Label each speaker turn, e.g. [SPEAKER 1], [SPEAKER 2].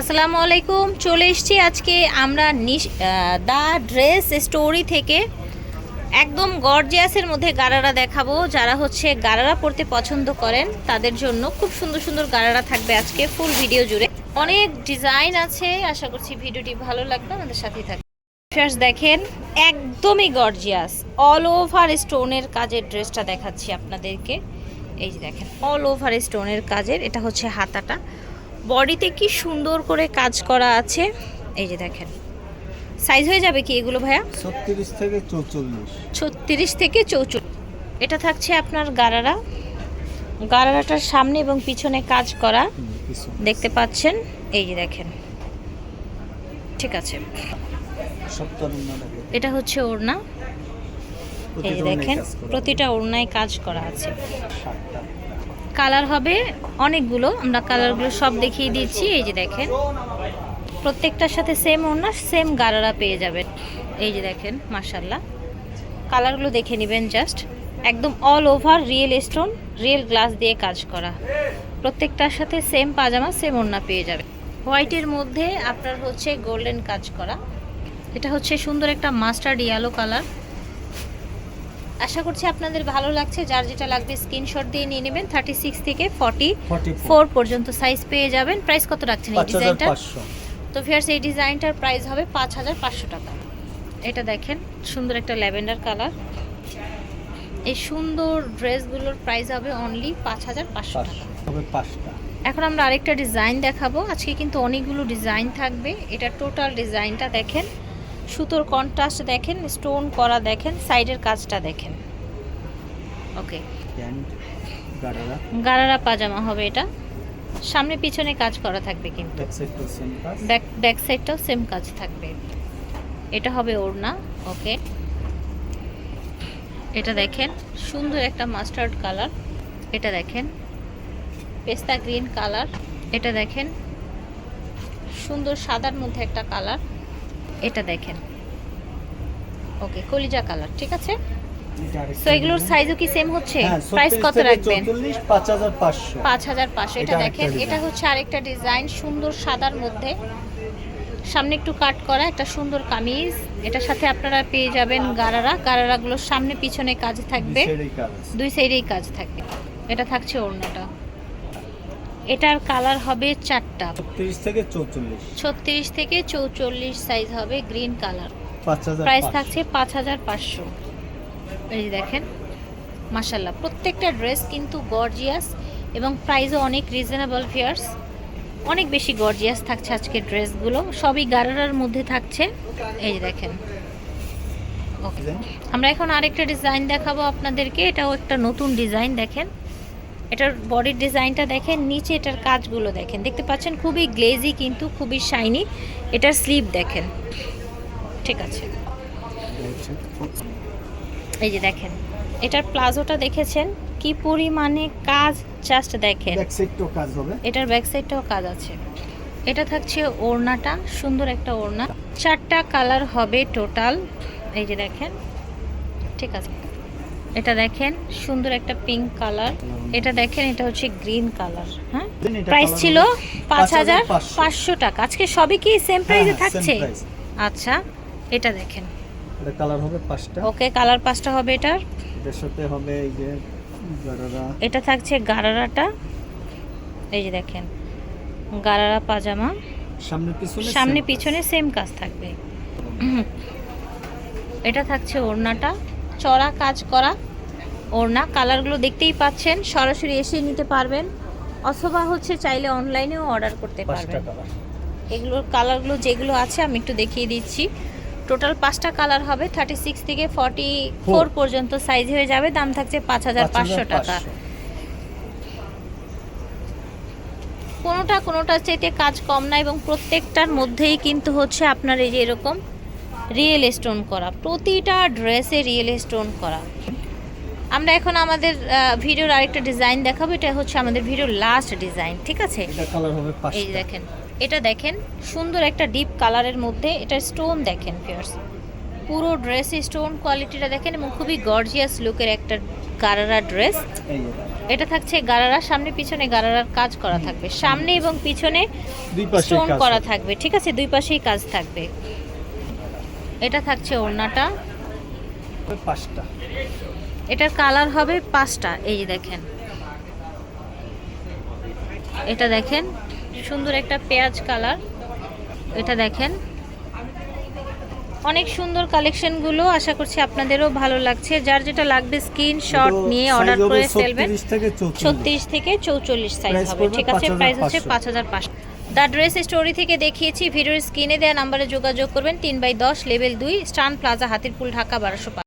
[SPEAKER 1] আসসালামু আলাইকুম, চলে এসছি আজকে আমরা দা ড্রেস স্টোরি থেকে। একদম গর্জিয়াসের মধ্যে গারারা দেখাবো, যারা হচ্ছে গারারা পরতে পছন্দ করেন, তাদের জন্য খুব সুন্দর সুন্দর গারারা থাকবে আজকে, ফুল ভিডিও জুড়ে। অনেক ডিজাইন আছে, আশা করছি ভিডিওটি ভালো লাগবে, আমাদের সাথেই থাকবে First দেখেন, একদমই গর্জিয়াস অল ওভার স্টোনের কাজের ড্রেসটা দেখাচ্ছি আপনাদেরকে। এই যে দেখেন অল ওভার স্টোনের কাজের, এটা হচ্ছে হাতাটা। বডিতে কি সুন্দর করে কাজ করা আছে? এই যে দেখেন। সাইজ হয়ে যাবে কি এগুলো ভাইয়া?
[SPEAKER 2] ছত্রিশ থেকে চৌচল্লিশ।
[SPEAKER 1] ছত্রিশ থেকে চৌচল্লিশ। এটা থাকছে আপনার গারারা। গারারাটার সামনে এবং পিছনে কাজ করা। দেখতে পাচ্ছেন? এই যে দেখেন। ঠিক আছে। এটা হচ্ছে ওড়না। এই যে দেখেন প্রতিটা ওড়নায় কাজ করা আছে। কালার হবে অনেকগুলো, আমরা কালারগুলো সব দেখিয়ে দিচ্ছি, এই যে দেখেন। প্রত্যেকটার সাথে সেম ওড়না সেম গারারা পেয়ে যাবেন। এই যে দেখেন মার্শাল্লাহ কালারগুলো দেখে নেবেন জাস্ট একদম all over real stone real glass দিয়ে কাজ করা। প্রত্যেকটার সাথে সেম পাজামা সেম ওড়না পেয়ে যাবে হোয়াইটের মধ্যে আপনার হচ্ছে গোল্ডেন কাজ করা। এটা হচ্ছে সুন্দর একটা মাস্টার্ড ইয়েলো কালার আশা করছি আপনাদের ভালো লাগছে। যার যেটা লাগবে স্ক্রিনশট দিয়ে নিয়ে নেবেন। থার্টি সিক্স থেকে ফর্টি ফোর পর্যন্ত সাইজ পেয়ে যাবেন। প্রাইস কত রাখছেন এই ডিজাইনটা তো ফিয়ার্স এই ডিজাইনটার প্রাইস হবে পাঁচ হাজার পাঁচশো টাকা। এটা দেখেন সুন্দর একটা ল্যাভেন্ডার কালার এই সুন্দর ড্রেসগুলোর প্রাইস হবে অনলি পাঁচ হাজার পাঁচশো টাকা। এখন আমরা আরেকটা ডিজাইন দেখাবো। আজকে কিন্তু অনেকগুলো ডিজাইন থাকবে। এটা টোটাল ডিজাইনটা দেখেন। সুতোর কন্ট্রাস্ট দেখেন স্টোন করা দেখেন সাইডের কাজটা দেখেন। ওকে
[SPEAKER 2] গাড়ারা
[SPEAKER 1] গারারা? পাজামা হবে এটা। সামনে পিছনে কাজ করা থাকবে কিন্তু।
[SPEAKER 2] ব্যাক
[SPEAKER 1] সাইডটাও সেম কাজ? থাকবে। এটা হবে ওড়না ওকে এটা দেখেন সুন্দর একটা মাস্টার্ড কালার এটা দেখেন পেস্তা গ্রিন কালার এটা দেখেন সুন্দর সাদার মধ্যে একটা কালার এটা দেখেন। ওকে কলিজা কালার ঠিক আছে? সো এগুলোর সাইজও কি সেম হচ্ছে?
[SPEAKER 2] হ্যাঁ,
[SPEAKER 1] প্রাইস কত রাখবেন?
[SPEAKER 2] 44, পাঁচ হাজার পাঁচশো।
[SPEAKER 1] পাঁচ হাজার পাঁচশো এটা
[SPEAKER 2] এটা
[SPEAKER 1] দেখেন এটা হচ্ছে আরেকটা ডিজাইন সুন্দর সাদার মধ্যে। সামনে একটু কাট করা একটা সুন্দর কামিজ। এটার সাথে আপনারা পেয়ে যাবেন গারারা। গারারাগুলোর সামনে পিছনে কাজ থাকবে। দুই সাইডেই কাজ থাকবে। এটা থাকছে ওড়নাটা। এটার কালার হবে চারটা।
[SPEAKER 2] ছত্রিশ থেকে চৌচল্লিশ।
[SPEAKER 1] ছত্রিশ থেকে চৌচল্লিশ সাইজ হবে গ্রিন কালার প্রাইস থাকছে পাঁচ হাজার পাঁচশো। এই দেখেন মাসাল্লাহ প্রত্যেকটা ড্রেস কিন্তু গর্জিয়াস এবং প্রাইসও অনেক রিজনেবল ফিয়ার্স অনেক বেশি গর্জিয়াস থাকছে আজকের ড্রেসগুলো সবই গারারার মধ্যে থাকছে। এই দেখেন। ওকে আমরা এখন আরেকটা ডিজাইন দেখাবো আপনাদেরকে। এটাও একটা নতুন ডিজাইন দেখেন। এটার বডির ডিজাইনটা দেখেন নিচে এটার কাজগুলো দেখেন। দেখতে পাচ্ছেন খুবই গ্লেজি কিন্তু খুবই শাইনি এটার স্লিভ দেখেন। ঠিক আছে। এই যে দেখেন এটার প্লাজোটা দেখেছেন? কি পরিমাণে কাজ জাস্ট দেখেন।
[SPEAKER 2] কাজ হবে।
[SPEAKER 1] এটার ব্যাক সাইডটাও কাজ আছে। এটা থাকছে ওড়নাটা সুন্দর একটা ওড়না। চারটা কালার হবে টোটাল এই যে দেখেন। ঠিক আছে। এটা দেখেন সুন্দর একটা পিঙ্ক কালার এটা দেখেন এটা হচ্ছে গ্রিন কালার হ্যাঁ? প্রাইস ছিল পাঁচ হাজার পাঁচশো। টাকা। আজকে সবই কি সেম প্রাইসে
[SPEAKER 2] হ্যাঁ,
[SPEAKER 1] থাকছে? আচ্ছা এটা দেখেন।
[SPEAKER 2] এটা কালার হবে পাঁচটা।
[SPEAKER 1] ওকে কালার পাঁচটা হবে এটার।
[SPEAKER 2] এটার সাথে হবে এই যে
[SPEAKER 1] এটা থাকছে গারারাটা। এই যে দেখেন গারারা পাজামা।
[SPEAKER 2] সামনে পিছনে
[SPEAKER 1] সামনে পিছনে সেম কাজ থাকবে। এটা থাকছে ওড়নাটা। চড়া কাজ করা ওড়না কালারগুলো দেখতেই পাচ্ছেন সরাসরি এসে নিতে পারবেন অথবা হচ্ছে চাইলে অনলাইনেও অর্ডার করতে পারবেন। এগুলোর কালারগুলো যেগুলো আছে আমি একটু দেখিয়ে দিচ্ছি। টোটাল পাঁচটা কালার হবে থার্টি সিক্স থেকে ফর্টি ফোর পর্যন্ত সাইজ হয়ে যাবে দাম থাকছে পাঁচ হাজার পাঁচশো টাকা। কোনোটা কোনোটার চাইতে কাজ কম না এবং প্রত্যেকটার মধ্যেই কিন্তু হচ্ছে আপনার এই যে এরকম রিয়েল স্টোন করা প্রতিটা ড্রেসে রিয়েল স্টোন করা। আমরা এখন আমাদের ভিডিওর আরেকটা ডিজাইন দেখাবো এটা হচ্ছে আমাদের ভিডিওর লাস্ট ডিজাইন ঠিক আছে? এই দেখেন এটা দেখেন সুন্দর একটা ডিপ কালারের মধ্যে এটা স্টোন দেখেন ফিয়ার্স পুরো ড্রেসে স্টোন কোয়ালিটিটা দেখেন এবং খুবই গর্জিয়াস লুকের একটা গারারা ড্রেস এটা থাকছে গারারা সামনে পিছনে গারারার কাজ করা থাকবে সামনে এবং পিছনে স্টোন করা থাকবে ঠিক আছে? দুই পাশেই কাজ থাকবে। এটা থাকছে ওড়নাটা।
[SPEAKER 2] পাঁচটা
[SPEAKER 1] এটার কালার হবে পাঁচটা এই যে দেখেন। এটা দেখেন সুন্দর একটা পেঁয়াজ কালার। এটা দেখেন। অনেক সুন্দর কালেকশনগুলো আশা করছি আপনাদেরও ভালো লাগছে। যার যেটা লাগবে স্ক্রিনশট নিয়ে অর্ডার করে ফেলবেন।
[SPEAKER 2] 36 থেকে 44
[SPEAKER 1] ছত্রিশ থেকে চৌচল্লিশ সাইজ হবে। ঠিক আছে প্রাইস হচ্ছে পাঁচ হাজার পাঁচশো। দ্য ড্রেস স্টোরি থেকে দেখিয়েছি, ভিডিওর স্ক্রিনে দেওয়া নাম্বারে যোগাযোগ করবেন, তিন বাই দশ লেভেল দুই স্টান প্লাজা হাতিরপুল, ঢাকা, বারোশো